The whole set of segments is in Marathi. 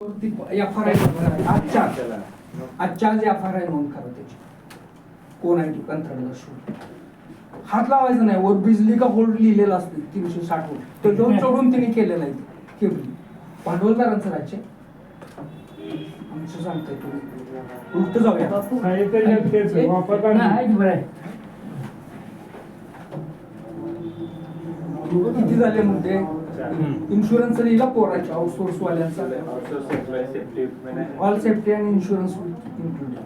एफ आर आय आजच्या आजच्या आज एफ आर आय नोंद करा त्याची. कोण आहे तो? कंत्राटदार शोध हात लावायचा नाही. वर बिजली का होल्ड लिहिलेला असते. तीनशे साठ वोल्ट तो दोन चढून तिने केलेला आहे. केबली भांडवलदारांचं राज्य? आमचं सांगताय तुम्ही. उलट जाऊया. किती झाले मुद्दे इन्शुरन्स लिहिला पोराच्या आउटसोर्स वाल्यांचा. All safety and insurance included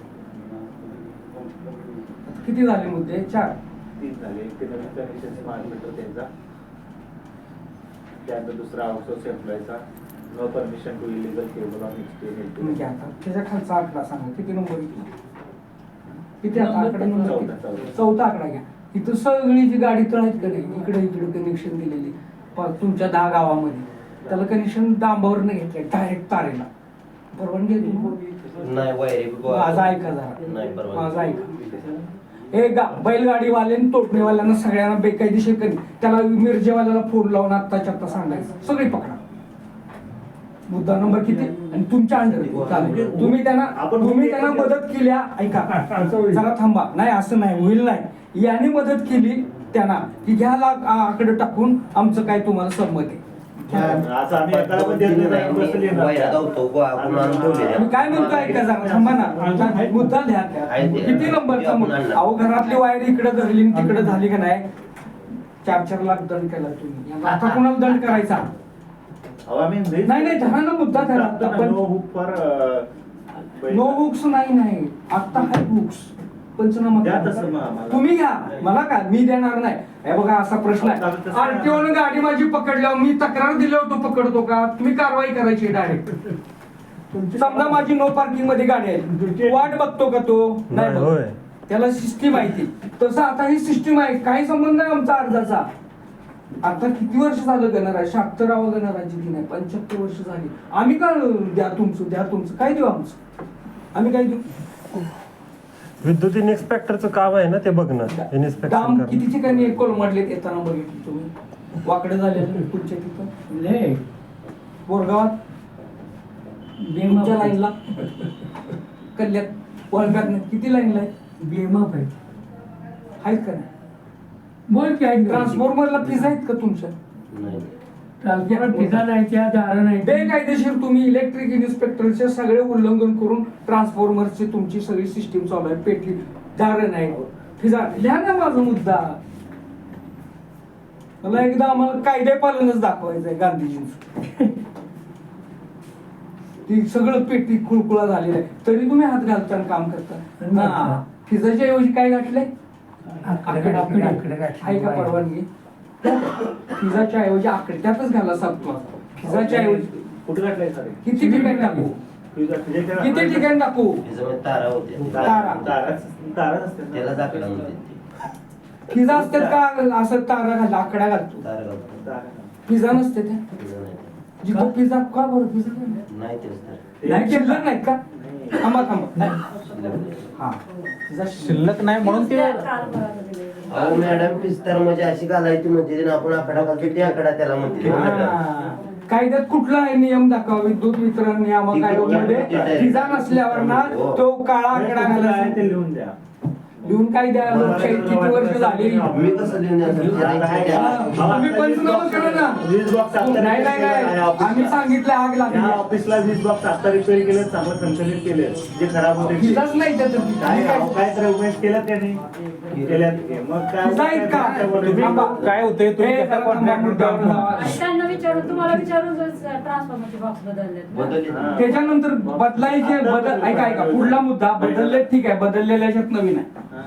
किती झाले मुद्दे? चार. त्यानंतर दुसरा outsource एम्प्लॉयचा no permission to illegal cable on तुम्ही घ्या आता. त्याच्या खालचा आकडा सांगा. किती नंबर येतो? किती आता आकडा नंबर चौथा, आकडा घ्या. इथं सगळी जी गाडी आहेत का नाही इकडे इकडे कनेक्शन दिलेली. तुमच्या दहा गावामध्ये. त्याला कनेक्शन डांबावर न घेतलंय डायरेक्ट तारेला. परवानगी आहे तुम्हाला? नाही वायरी माझा ऐका जरा. नाही बरोबर माझा ऐका. हे गा बैलगाडीवाले आणि तोडणीवाल्यांना सगळ्यांना बेकायदेशीर करी त्याला मिरजेवाल्याला फोन लावून आत्ताच्या आत्ता सांगायचं. सगळी पकडा. मुद्दा नंबर किती? आणि तुमच्या अंडर. तुम्ही त्यांना आपण तुम्ही त्यांना मदत केल्या ऐका. जरा थांबा. नाही असं नाही. होईल नाही. याने मदत केली त्यांना की घ्या लाग आकडे टाकून आमचं काय तुम्हाला संमत आहे. आम्ही एकाला पण देत नाही. मी काय म्हणतो ऐका थांबा ना. मुद्दा द्या. ते. किती नंबरचा मुद्दा? अहो घरातली वायर इकडे धरली आणि तिकडे झाली का नाही? चार चार लाख दंड केला तुम्ही. आता कोणाला दंड करायचा? अहो, आम्ही नाही- नाही, नाही, धरा ना मुद्दा धरा. टाकतो ना, आपण- no hook for, अं, बैल. नो बुक्स नाही नाही. आता आहे बुक्स पंचनामा द्या करा. तसं मग आम्हाला. तुम्ही घ्या मला काय? मी देणार नाही. हे बघा असा प्रश्न आहे. तसं- आरटीओ गाडी माझी पकडल्यावर मी तक्रार दिल्यावर तो पकडतो का? तुम्ही कारवाई करायची डायरेक्ट समजा माझी नो पार्किंगमध्ये गाडी आहे. वाट बघतो का तो? नाही होय. बघत. त्याला सिस्टीम आहे ती. तसं आता ही सिस्टीम आहे. काही संबंध नाही आमचा अर्जाचा. आता किती वर्ष झालं गणराज शहात्तरावं गणराज्य दिन आहे पंच्याहत्तर वर्ष झाली. आम्ही का द्या तुमचं द्या तुमचं? काय देऊ आमचं? आम्ही काय देऊ? विद्युत इन्स्पेक्टरचं काम आहे ना ते बघणं इन्स्पेक्शन करणं. किती ठिकाणी एक कोलमडलेत येताना बघितलं तुम्ही. वाकडे झाले पुढच्या तिथं. बोरगावात? तुमच्या लाईनला. कल्ल्यात वळगात किती लाईनला आहे? बेमाप आहे आहेत का नाही? बोल की ट्रान्सफॉर्मरला फीज आहेत का तुमच्या? नाही ट्रान्सफॉर्मर ठिकाण आहे त्या दारण आहे बेकायदेशीर तुम्ही इलेक्ट्रिक इन्स्पेक्टरचे सगळे उल्लंघन करून ट्रान्सफॉर्मरची तुमची सगळी सिस्टीम चालू आहे. पेटी दारण आहे फिजा लिहा ना माझा मुद्दा. मला एकदा आम्हाला कायदे पालनच दाखवायचं आहे गांधीजींचं. ती सगळं पेटी खुळखुळा झालेला आहे. तरी तुम्ही हात घालता आणि काम करता. फिजाच्या ऐवजी काय घातलंय? आकडे आकडे आकडे आहे का परवानगी? फिजाच्या ऐवजी आकडे त्यातच घाला सांगतो फिजाच्या ऐवजी कुठे सर किती ठिकाणी टाकू किती ठिकाणी टाकू त्याच्यामध्ये तारा होते तारा. ताराच असते ना. त्याला जाकडा म्हणते ते. फिजा असतात का असं तारा घाल आकडा घालतो तारा गावतो. तारा. फिजा नसते त्या नाही. फिजा का बरं फिजा नाही? नाही तेच तर नाही शिल्लक नाहीत का. थांबा थांबा शिल्लक. हा फिजा शिल्लक नाही म्हणून ते अहो मॅडम पिस्तर म्हणजे अशी घालायची म्हणते ना आपण आकडा घालतो ते आकडा त्याला म्हणते. हा. कायद्यात कुठला आहे नियम दाखवा विद्युत वितरण नियामक आयोगामध्ये? नसल्यावर ना तो काळा आकडा ते घालायचा. लिहून द्या. लिहून काय द्या? लोकशाही किती वर्ष झाली? मी कसं लिहून द्यायचं? तुम्ही पंचनामा करा ना. वीज बॉक्स आता नाही नाही नाही. आम्ही सांगितलं आग या लागली ऑफिसला वीज बॉक्स आता रिपेअर केले चांगलं संकलित केले. जे खराब होते ते. नाही काय काय अहो, काय तर उमेश केलं त्याने. काय तुम्ही- थांबा. काय होतंय, तुम्ही हे त्याचा जरा थांबा, contract मुद्द्यावर काम जावा. त्यांना विचारून तुम्हाला विचारून ट्रान्सफॉर्मरचे बॉक्स बदललेत ना? बदलली. त्याच्यानंतर बदलायचे बदल ऐका ऐका. पुढला मुद्दा बदलले ठीक आहे. बदललेल्या याच्यात नवीन आहे.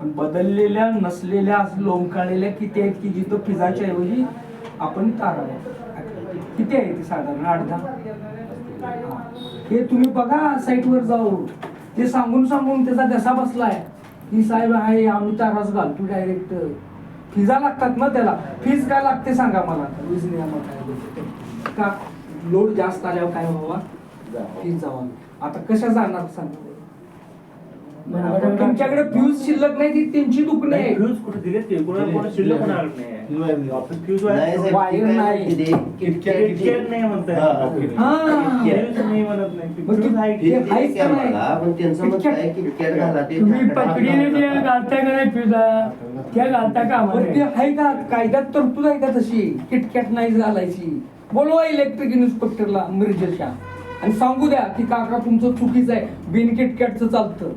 पण बदललेल्या नसलेल्या लोंबकाळलेल्या किती आहेत की जिथं फिजाच्या ऐवजी आपण तारा किती आहे ते साधारण? आठ दहा? हा. तुम्ही बघा साईटवर जाऊन. ते सांगून सांगून त्याचा घसा बसलाय. की साहेब आहे आम्ही ताराच घालतो डायरेक्ट फिजा लागतात ना त्याला. फीज काय लागते सांगा मला. वीज नियामक आहे का? लोड जास्त आल्यावर काय व्हावा. फीज जावा. आता कशा जाणार सांगा? बरोबर. तुमच्याकडे फ्यूज शिल्लक नाही ती त्यांची दुखणे आहे. फ्यूज कुठे दिले? ते कोणाला कोणा शिल्लक होणार नाही. ऑफिस फ्यूज नाही वायर. किटकॅट हा. म्हणताय. हा. फ्यूज नाही म्हणत फ्यूज आहे का नाही? मला, पण त्यांचं मत आहे की किटकॅट घाला ते तुम्ही आकडा पकडीने जे घाला. घालता का नाही फिजा त्या घालता का बरं ते आम्हाला आहे का? कायद्यात तरतूद आहे का तशी? किटकॅट नाही घालायची. बोलवा इलेक्ट्रिक इन्स्पेक्टरला मिरजेच्या आणि सांगू द्या की काका तुमचं चुकीचं आहे. बिन किटकॅटचं चालतं.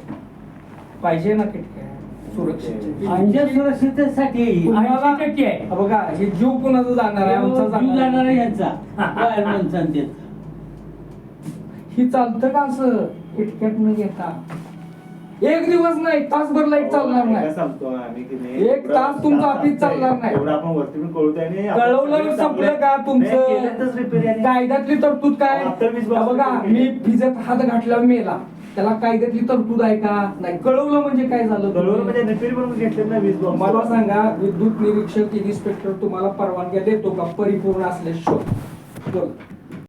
पाहिजे ना किटकॅट सुरक्षित. आमच्या सुरक्षितेसाठी तुम्हाला- ऐंशी टक्के आहे. हा बघा हे जीव कुणाचा जाणार आहे? आमचा जीव जाणार आहे आहे. यांचा वायरमनचा आणि त्यांचा. ही चालतं का असं? किटकॅट न घेता. एक दिवस नाही तासभर लाइट चालणार काय नाही. सांगतो? आम्ही की नाही एक तास तुमचं ऑफिस चालणार नाही. एवढं आपण वरती पण कळतोय आणि आपण कळवलं सगळे संपलं चांगले- का repair तुमचं? यांनी. कायद्यातली तरतूद काय? आता वीस हा बघा मी फिजत हात घातल्यावर मेला. त्याला कायद्यातली तरतूद आहे का? नाही कळवलं म्हणजे काय झालं? कळवलं म्हणजे रिपेअर पण घेतले ना वीस बॉक्स मला सांगा विद्युत निरीक्षक इन्स्पेक्टर तुम्हाला परवानग्या देतो का? परिपूर्ण असल्याशिवाय. बोल.